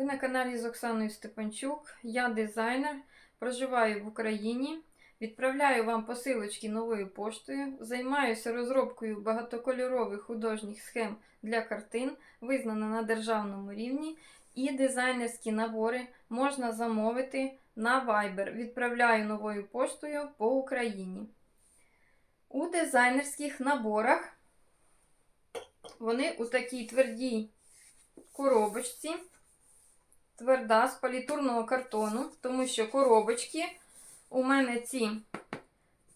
Ви на каналі з Оксаною Степанчук. Я дизайнер, проживаю в Україні. Відправляю вам посилочки новою поштою. Займаюся розробкою багатокольорових художніх схем для картин, визнана на державному рівні. І дизайнерські набори можна замовити на Viber. Відправляю новою поштою по Україні. У дизайнерських наборах вони у такій твердій коробочці. Тверда з палітурного картону, тому що коробочки у мене ці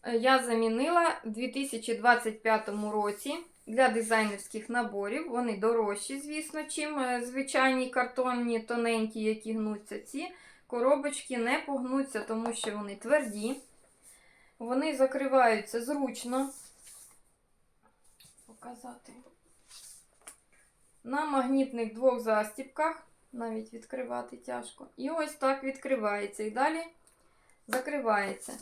е, я замінила в 2025 році для дизайнерських наборів. Вони дорожчі, звісно, чим е, звичайні картонні, тоненькі, які гнуться. Ці коробочки не погнуться, тому що вони тверді. Вони закриваються зручно. Показати. На магнітних двох застіпках. Навіть відкривати тяжко. І ось так відкривається. І далі закривається.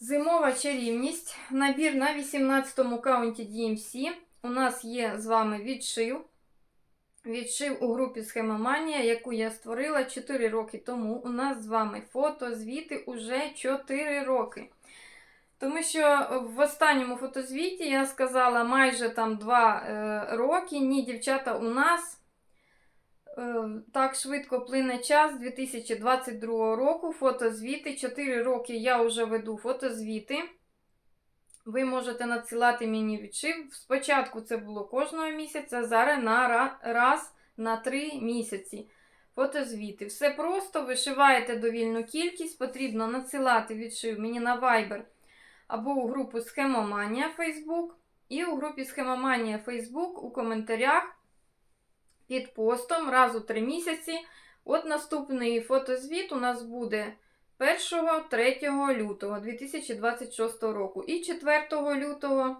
Зимова чарівність. Набір на 18-му каунті DMC. У нас є з вами відшив. Відшив у групі Схемоманія, яку я створила 4 роки тому. У нас з вами фотозвіти уже 4 роки. Тому що в останньому фотозвіті я сказала майже там 2 е, роки. Ні, дівчата, у нас. Е, Так швидко плине час 2022 року. Фотозвіти. 4 роки я вже веду фотозвіти. Ви можете надсилати мені відшив. Спочатку це було кожного місяця, зараз на раз на 3 місяці. Фотозвіти. Все просто вишиваєте довільну кількість, потрібно надсилати відшив мені на Viber або у групу Схемоманія Facebook. І у групі Схемоманія Facebook у коментарях під постом раз у 3 місяці. От наступний фотозвіт у нас буде 1-3 лютого 2026 року. І 4 лютого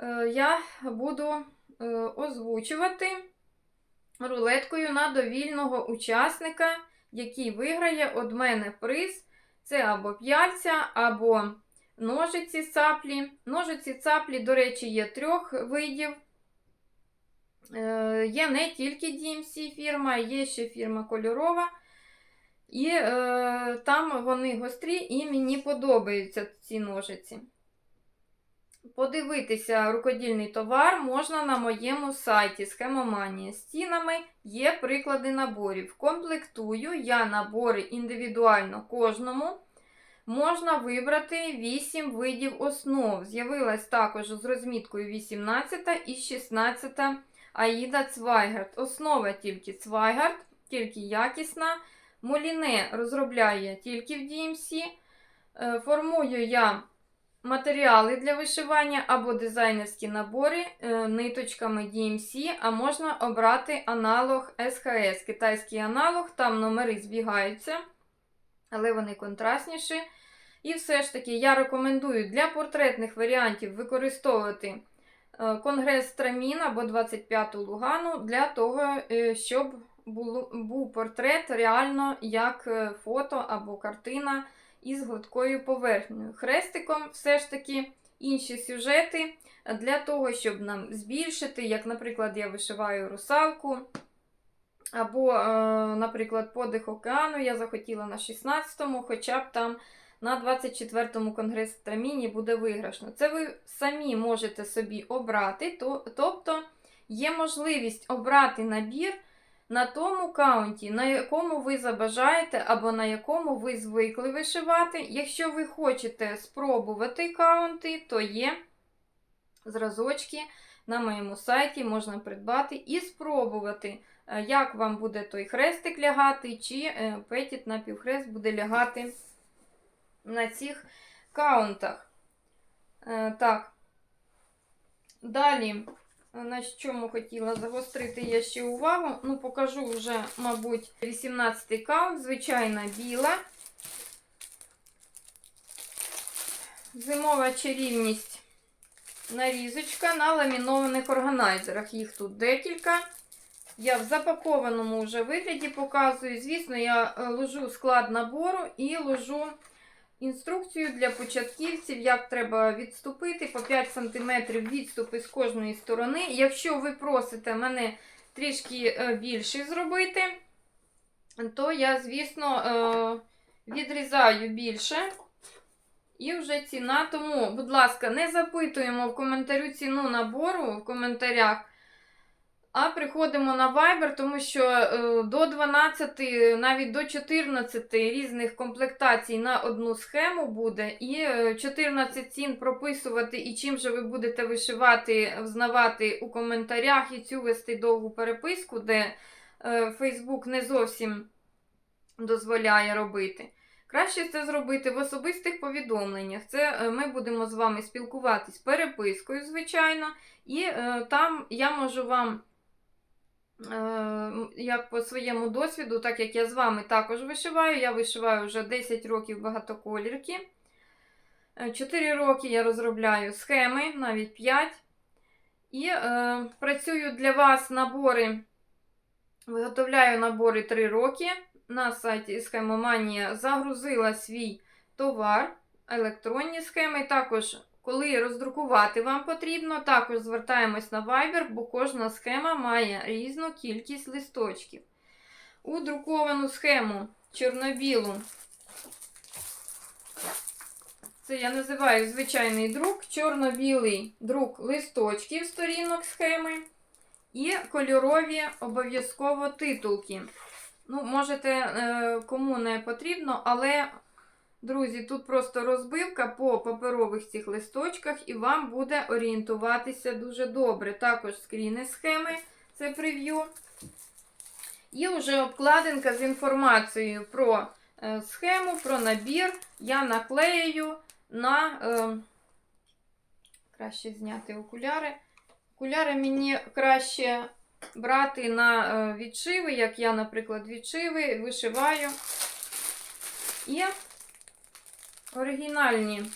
е, я буду е, озвучувати рулеткою на довільного учасника, який виграє від мене приз. Це або п'яльця, або ножиці цаплі. Ножиці цаплі, до речі, є трьох видів. Е, Є не тільки DMC фірма, є ще фірма кольорова. І е, там вони гострі, і мені подобаються ці ножиці. Подивитися рукодільний товар можна на моєму сайті Схемоманія. З цінами є приклади наборів. Комплектую я набори індивідуально кожному. Можна вибрати 8 видів основ. З'явилась також з розміткою 18 і 16 Аїда Цвайгард. Основа тільки Цвайгард, тільки якісна. Моліне розробляє тільки в DMC. Е, Формую я матеріали для вишивання або дизайнерські набори е, ниточками DMC, а можна обрати аналог SHS, китайський аналог, там номери збігаються, але вони контрастніші. І все ж таки я рекомендую для портретних варіантів використовувати конгрес Трамін або 25-ту Лугану для того, е, щоб був портрет реально як е, фото або картина із гладкою поверхнею. Хрестиком все ж таки інші сюжети для того, щоб нам збільшити, як, наприклад, я вишиваю русалку. Або, е, наприклад, подих океану я захотіла на 16-му, хоча б там на 24-му конгрес Траміні буде виграшно. Це ви самі можете собі обрати, то, тобто є можливість обрати набір на тому каунті, на якому ви забажаєте, або на якому ви звикли вишивати. Якщо ви хочете спробувати каунти, то є зразочки на моєму сайті, можна придбати і спробувати, е, як вам буде той хрестик лягати, чи е, петіт на півхрест буде лягати на цих каунтах. Е, Так. Далі, на чому хотіла загострити я ще увагу. Ну, покажу вже, мабуть, 18-й каунт, звичайна біла. Зимова чарівність нарізочка на ламінованих органайзерах. Їх тут декілька. Я в запакованому вже вигляді показую. Звісно, я е, ложу склад набору і ложу інструкцію для початківців, як треба відступити по 5 см відступи з кожної сторони. Якщо ви просите мене трішки е, більший зробити, то я, звісно, е, відрізаю більше. І вже ціна. Тому, будь ласка, не запитуємо в коментарю ціну набору в коментарях. А приходимо на Viber, тому що е, до 12, навіть до 14 різних комплектацій на одну схему буде. І е, 14 цін прописувати, і чим же ви будете вишивати, взнавати у коментарях і цю вести довгу переписку, де е, Facebook не зовсім дозволяє робити. Краще це зробити в особистих повідомленнях. Це е, ми будемо з вами спілкуватись перепискою, звичайно, і е, там я можу вам. Е, як по своєму досвіду, так як я з вами також вишиваю, я вишиваю вже 10 років багатоколірки. 4 роки я розробляю схеми, навіть 5. І е, працюю для вас набори, виготовляю набори 3 роки. На сайті Схемоманія загрузила свій товар, електронні схеми. Також коли роздрукувати вам потрібно, також звертаємось на Viber, бо кожна схема має різну кількість листочків. У друковану схему чорно-білу, це я називаю звичайний друк, чорно-білий друк листочків сторінок схеми. І кольорові обов'язково титулки. Ну, можете, е, кому не потрібно, але Друзі, тут просто розбивка по паперових цих листочках, і вам буде орієнтуватися дуже добре. Також скріни схеми, це прев'ю. І вже обкладинка з інформацією про е, схему, про набір. Я наклею на е, краще зняти окуляри. Окуляри мені краще брати на е, відшиви, як я, наприклад, відшиви, вишиваю. І Оригінальні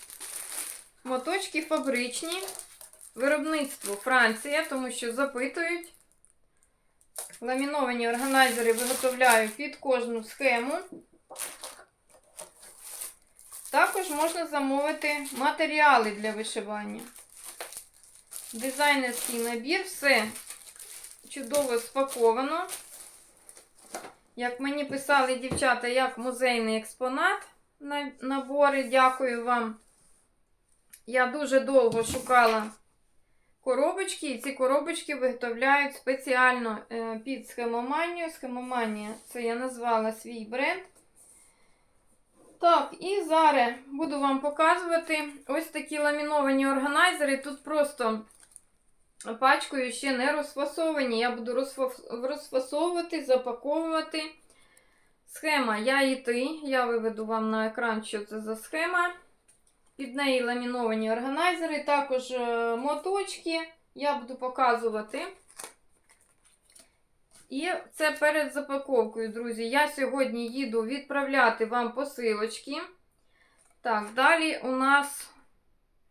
моточки фабричні. Виробництво Франція, тому що запитують. Ламіновані органайзери виготовляю під кожну схему. Також можна замовити матеріали для вишивання. Дизайнерський набір, все чудово спаковано. Як мені писали дівчата, як музейний експонат на- набори. Дякую вам. Я дуже довго шукала коробочки, і ці коробочки виготовляють спеціально е, під схемоманію. Схемоманія це я назвала свій бренд. Так, і зараз буду вам показувати ось такі ламіновані органайзери. Тут просто пачкою ще не розфасовані. Я буду розфасовувати, запаковувати. Схема я і ти. Я виведу вам на екран, що це за схема. Під неї ламіновані органайзери, також е, моточки. Я буду показувати. І це перед запаковкою, друзі. Я сьогодні їду відправляти вам посилочки. Так, далі у нас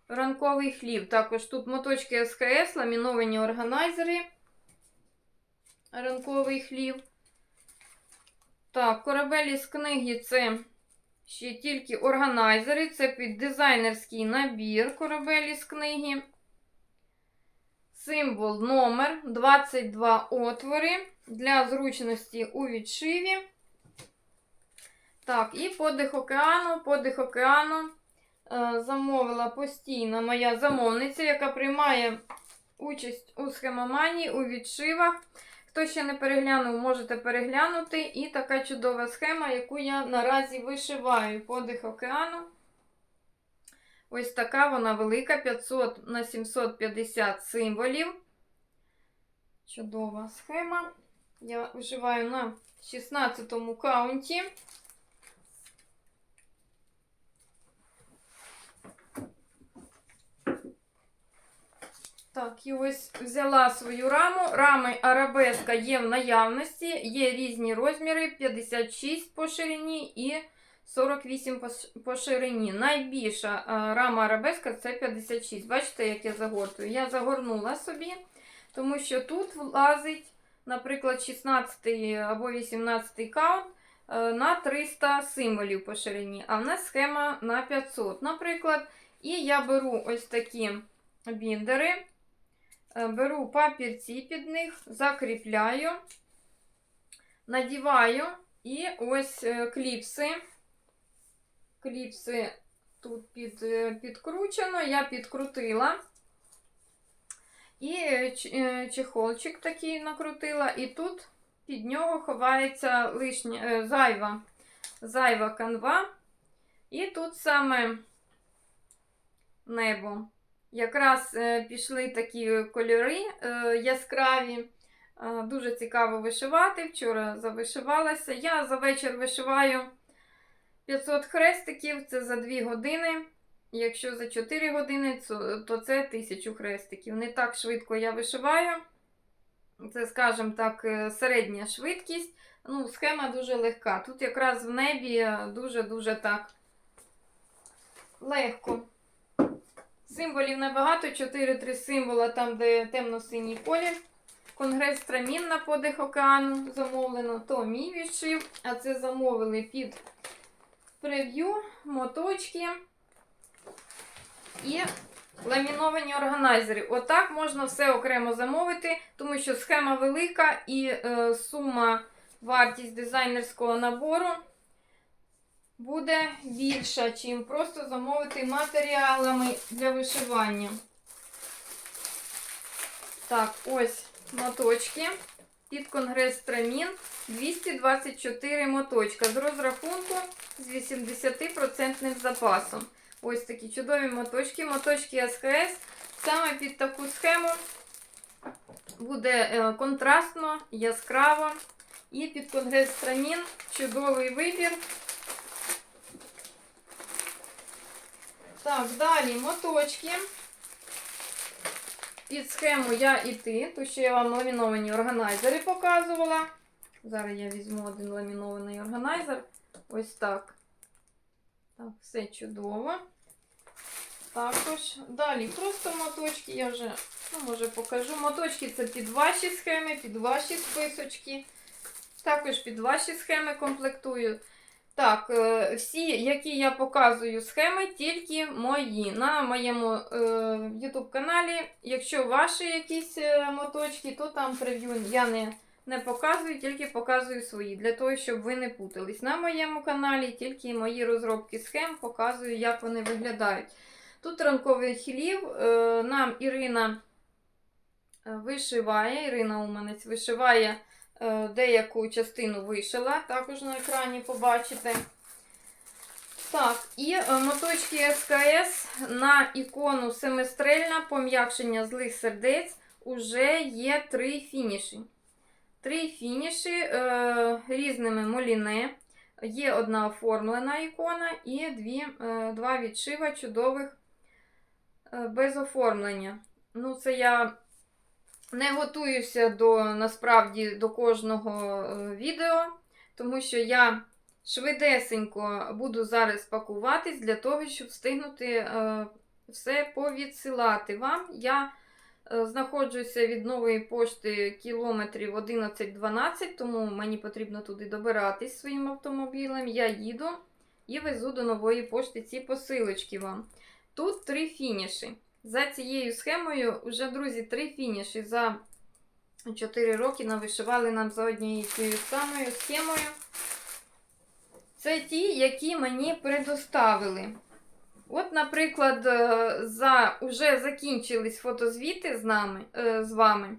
ранковий хліб. Також тут моточки СХС, ламіновані органайзери. Ранковий хліб. Так, корабель із книги це ще тільки органайзери. Це під дизайнерський набір корабель із книги. Символ номер 22 отвори для зручності у відшиві. Так, і подих океану, подих океану е, замовила постійно моя замовниця, яка приймає участь у схемоманії, у відшивах. Хто ще не переглянув, можете переглянути. І така чудова схема, яку я наразі вишиваю подих океану. Ось така вона велика, 500 на 750 символів. Чудова схема. Я вишиваю на 16 каунті. Так, і ось взяла свою раму. Рами арабеска є в наявності, є різні розміри: 56 по ширині і 48 по ширині. Найбільша е, рама арабеска це 56. Бачите, як я загортую? Я загорнула собі, тому що тут влазить, наприклад, 16 або 18 каунт е, на 300 символів по ширині, а в нас схема на 500, наприклад. І я беру ось такі біндери. Е, Беру папірці під них, закріпляю, надіваю і ось е, кліпси. Кліпси тут під, е, підкручено, я підкрутила. І чехолчик такий накрутила, і тут під нього ховається лишня, зайва, зайва канва. І тут саме небо. Якраз е, пішли такі кольори е, яскраві. Е, Дуже цікаво вишивати. Вчора завишивалася. Я за вечір вишиваю 500 хрестиків, це за 2 години. Якщо за 4 години, то- це 1000 хрестиків. Не так швидко я вишиваю. Це, скажімо так, середня швидкість. Ну, схема дуже легка. Тут якраз в небі дуже-дуже так легко. Символів небагато, 4-3 символа там, де темно-синій колір. Конгрес Трамін на подих океану замовлено, то мій відшив, а це замовили під прев'ю, моточки і ламіновані органайзери. Отак можна все окремо замовити, тому що схема велика і е, сума, вартість дизайнерського набору буде більша, чим просто замовити матеріалами для вишивання. Так, ось моточки під конгрес Трамін 224 моточка з розрахунку з 80% запасом. Ось такі чудові моточки, моточки СКС. Саме під таку схему буде е, контрастно, яскраво. І під конгрес Трамін чудовий вибір. Так, далі моточки. Під схему я і ти. Тут ще я вам ламіновані органайзери показувала. Зараз я візьму один ламінований органайзер. Ось так. Так, все чудово. Також. Далі просто моточки, я вже, ну, може, покажу. Моточки це під ваші схеми, під ваші списочки. Також під ваші схеми комплектую. Так, е, всі, які я показую схеми, тільки мої. На моєму е, YouTube каналі. Якщо ваші якісь е, моточки, то там прев'ю я не, не показую, тільки показую свої, для того, щоб ви не путались. На моєму каналі тільки мої розробки схем показую, як вони виглядають. Тут ранковий хлів. Е, нам Ірина вишиває, Ірина Уманець вишиває. Е, Деяку частину вишила, також на екрані побачите. Так, і е, моточки СКС на ікону семистрельна пом'якшення злих сердець уже є три фініші. Три фініші е, різними моліне. Є одна оформлена ікона і дві, е, два відшива чудових е, без оформлення. Ну, це я не готуюся до насправді до кожного е, відео, тому що я швидесенько буду зараз пакуватись для того, щоб встигнути е, все повідсилати вам. Я е, знаходжуся від нової пошти кілометрів 11-12, тому мені потрібно туди добиратись своїм автомобілем. Я їду і везу до нової пошти ці посилочки вам. Тут три фініші. За цією схемою, вже, друзі, три фініші за 4 роки навишивали нам за однією тією самою схемою. Це ті, які мені предоставили. От, наприклад, е, за, вже закінчились фотозвіти з нами, е, з вами.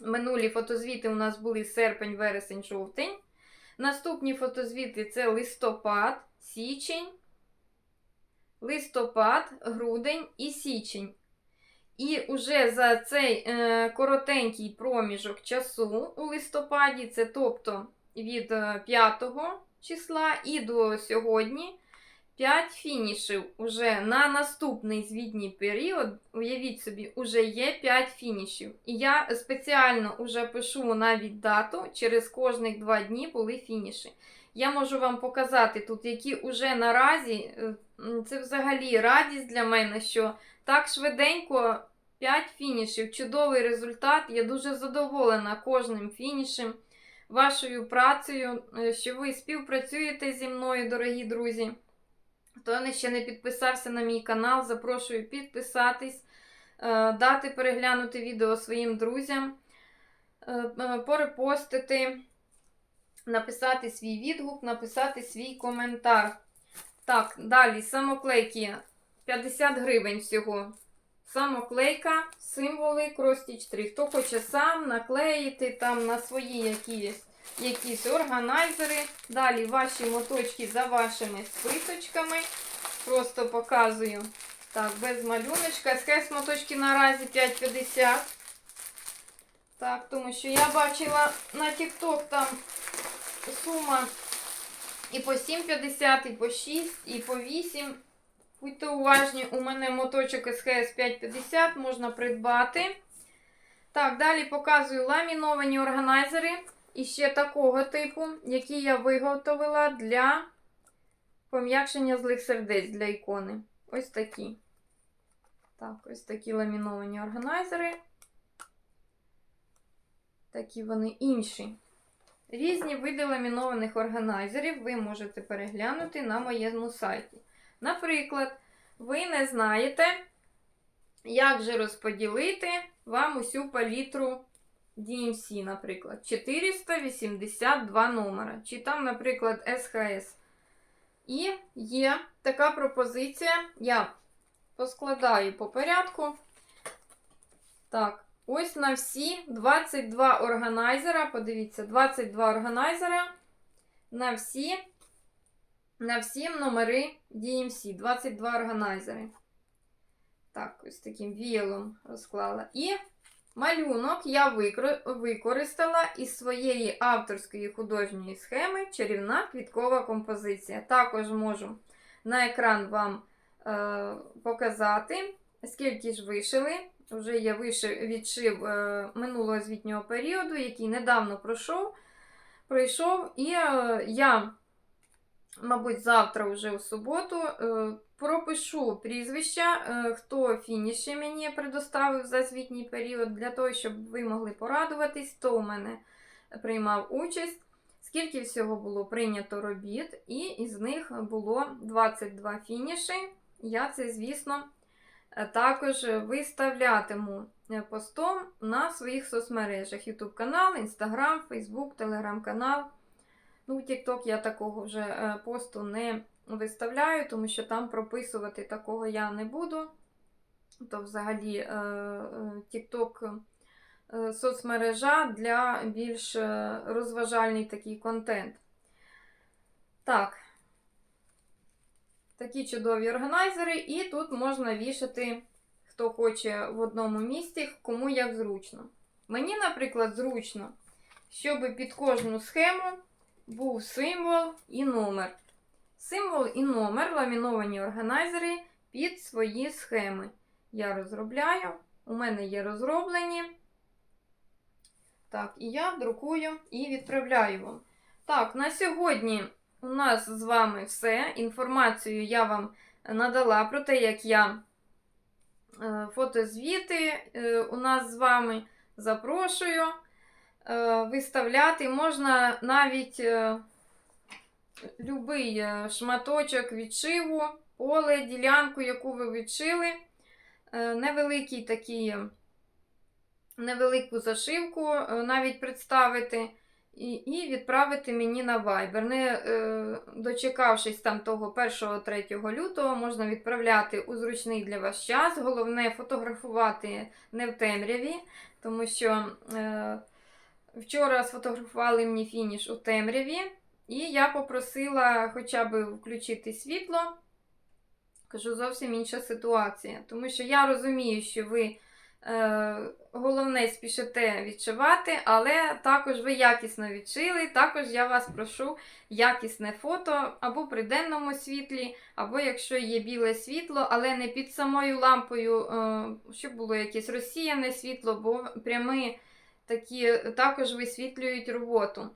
Минулі фотозвіти у нас були серпень, вересень, жовтень. Наступні фотозвіти це листопад, січень, листопад, грудень і січень. І уже за цей е, коротенький проміжок часу у листопаді, це тобто від е, 5 числа і до сьогодні 5 фінішів. Уже на наступний звітній період, уявіть собі, уже є 5 фінішів. І я спеціально уже пишу навіть дату, через кожних 2 дні були фініші. Я можу вам показати тут, які уже наразі, е, це взагалі радість для мене, що так швиденько 5 фінішів. Чудовий результат. Я дуже задоволена кожним фінішем, вашою працею, е, що ви співпрацюєте зі мною, дорогі друзі. Хто не- ще не підписався на мій канал, запрошую підписатись. е, дати переглянути відео своїм друзям, порепостити, написати свій відгук, написати свій коментар. Так, далі самоклейки 50 гривень всього. Самоклейка, символи, кростіч 3. Хто хоче сам наклеїти там на свої якісь, якісь органайзери. Далі ваші моточки за вашими списочками. Просто показую. Так, без малюночка. СКС моточки наразі 5,50. Так, тому що я бачила на TikTok там сума і по 7,50, і по 6, і по 8. Будьте уважні, у мене моточок СХС 550 можна придбати. Так, далі показую ламіновані органайзери. І ще такого типу, які я виготовила для пом'якшення злих сердець для ікони. Ось такі. Так, ось такі ламіновані органайзери. Такі вони інші. Різні види ламінованих органайзерів ви можете переглянути на моєму сайті. Наприклад, ви не знаєте, як же розподілити вам усю палітру DMC, наприклад, 482 номера, чи там, наприклад, SHS. І є така пропозиція. Я поскладаю по порядку. Так, ось на всі 22 органайзера. Подивіться, 22 органайзера на всі на всі номери DMC. 22 органайзери. Так, ось таким віялом розклала. І малюнок я використала із своєї авторської художньої схеми чарівна квіткова композиція. Також можу на екран вам е, показати, скільки ж вишили. Вже вишив, відшив е, минулого звітнього періоду, який недавно пройшов. пройшов. І е, я мабуть, завтра, вже у суботу, е, пропишу прізвища, хто фініші мені предоставив за звітній період, для того, щоб ви могли порадуватись, хто у мене приймав участь, скільки всього було прийнято робіт, і із них було 22 фініші. Я це, звісно, також виставлятиму е, постом на своїх соцмережах: YouTube канал, Instagram, Facebook, Telegram канал. Ну, TikTok я такого вже е, посту не виставляю, тому що там прописувати такого я не буду. То взагалі е, е, TikTok е, соцмережа для більш е, розважальний такий контент. Так. Такі чудові органайзери, і тут можна вішати, хто хоче в одному місці, кому як зручно. Мені, наприклад, зручно, щоб під кожну схему був символ і номер. Символ і номер ламіновані органайзери під свої схеми. Я розробляю, у мене є розроблені. Так, і я друкую і відправляю вам. Так, на сьогодні у нас з вами все. Інформацію я вам надала про те, як я е, фотозвіти е, у нас з вами запрошую е, виставляти. Можна навіть любий шматочок відшиву, поле, ділянку, яку ви відшили. Невеликий такий, невелику зашивку навіть представити. І, і відправити мені на Viber. Не е, дочекавшись там того 1-3 лютого, можна відправляти у зручний для вас час. Головне фотографувати не в темряві, тому що е, вчора сфотографували мені фініш у темряві, і я попросила хоча б включити світло. Кажу, зовсім інша ситуація. Тому що я розумію, що ви. Е, Головне, спішите відшивати, але також ви якісно відшили. Також я вас прошу якісне фото або при денному світлі, або якщо є біле світло, але не під самою лампою, е, щоб було якесь розсіяне світло, бо прями такі також висвітлюють роботу.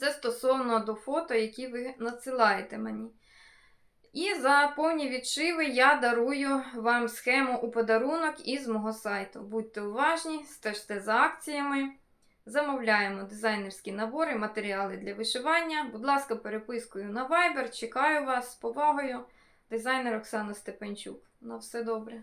Це стосовно до фото, які ви надсилаєте мені. І за повні відшиви я дарую вам схему у подарунок із мого сайту. Будьте уважні, стежте за акціями. Замовляємо дизайнерські набори, матеріали для вишивання. Будь ласка, перепискою на Viber. Чекаю вас з повагою. Дизайнер Оксана Степанчук. На все добре.